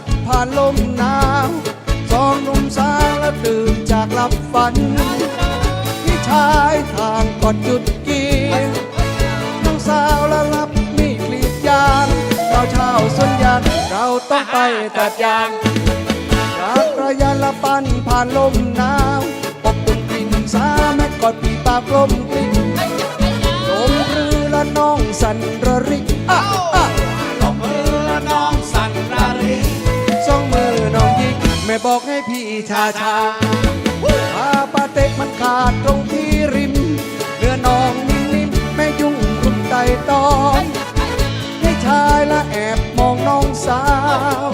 ดผ่านลมหนาวสองหนุ่มสาวและตื่นจากหลับฝัน พี่ชายทางกอดจุดเกียร์น้องสาวและรับมีกรีดยางเราเช่าสวนยางเราต้องไปตัดยางจากระยะละปันผ่านลมหนาวอบอุ่นกลิ่นสาแม่กอดปีปากลมกลิ่นลมรือละน้องสันระริกอะ ชาชาพาปาเต็กมันขาดตรงที่ริมเรือน้องนิ่มๆแม่ยุ่งรุมไตตองให้ชายละแอบมองน้องสาว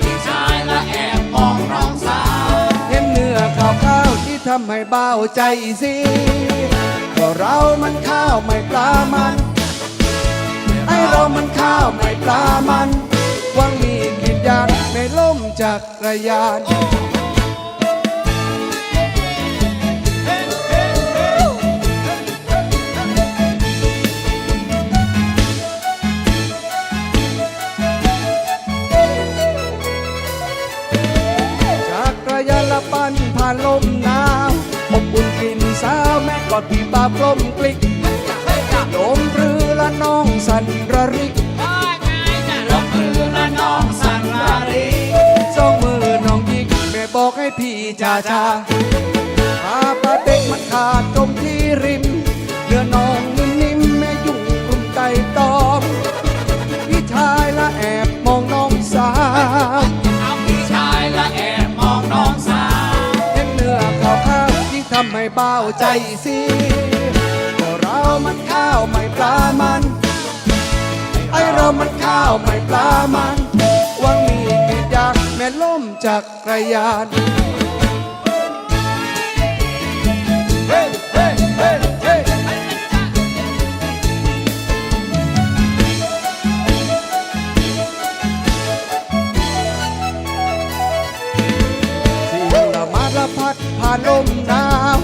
พี่ชายและแอบมองน้องสาวเห็นเนื้อขาวข้าวๆที่ทำให้เบาใจสิก็เรามันข้าวไม่ปลามันไอเรามันข้าวไม่ปลามันหวังมีกินยานในล่มจากกระยาน ผ่านลมหนาวอบอุ่นกลิ่นสาวแม่กอดพี่ป้ากลมกลิกลมเรือละน้องสันระริกตบมือและน้องสันระริกสองมือน้องยิกแม่บอกให้พี่จ่าชาพาปาเต็กมันขาดตรงที่ ทำให้เบาใจสิก็เรามันข้าวไม่ปลามัน ไอเรามันข้าวไม่ปลามัน วังมีกิจยากแม่ล้มจากกระยาน ละมาละพัดผ่านลมหนาว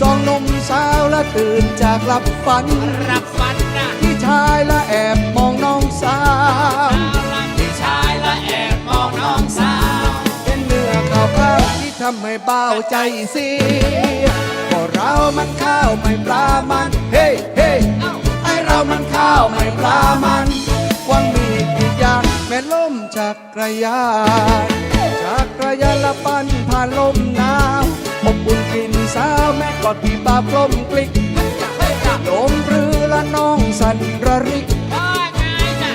สองหนมสาวและตื่นจากหลับฝัน รับฟันนะพี่ชายและแอบมองน้องสาวพี่ชายและแอบมองน้องสาว เป็นเนื้อขาวข้าวที่ทำให้เบาใจสิก็เรามันข้าวไม่ปลามัน เฮ้เฮ้ไอเรามันข้าวไม่ปลามันหวังมีกี่อย่างแม่ล่มจากกระยานจากกระ ยาละปันผ่านลมหนาวอบอุ่นกลิ่นสาวแม่กอดพี่ปากลมกลิกลมเรือละน้องสันระริก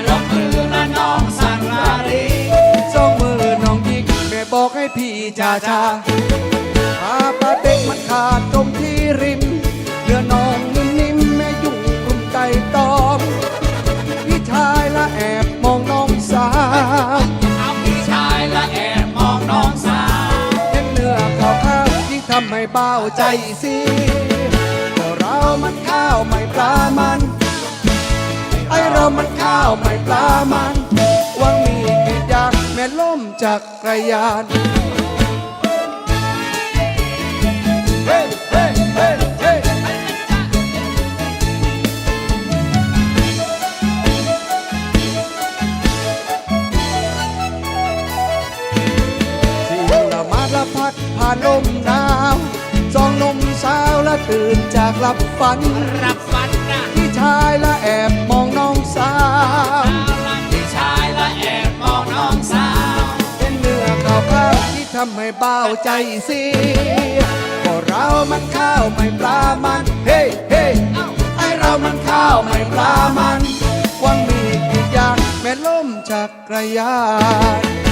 ตบมือและน้องสันรารีสองมือน้องยิกแม่บอกให้พี่ชาชาพาปลาเต็กมันขาดตรงที่ริมเรือน้อง ไม่เบาใจสิก็เรามันข้าวไม่ปลามันไอเรามันข้าวไม่ปลามันหวังมีกี่อยางแม่ล่มจากกระยาน ผ่านลมหนาวสองหนุ่มสาวและตื่นจากหลับฝัน รับฟันนะพี่ชายและแอบมองน้องสาวพี่ชายและแอบมองน้องสาว เป็นเนื้อขาวข้าวที่ทำให้เบาใจสิก็เรามันข้าวไม่ปลามัน เฮ้เฮ้ไอเรามันข้าวไม่ปลามันหวังมีกี่อย่างแม่ล่มจากกระยาน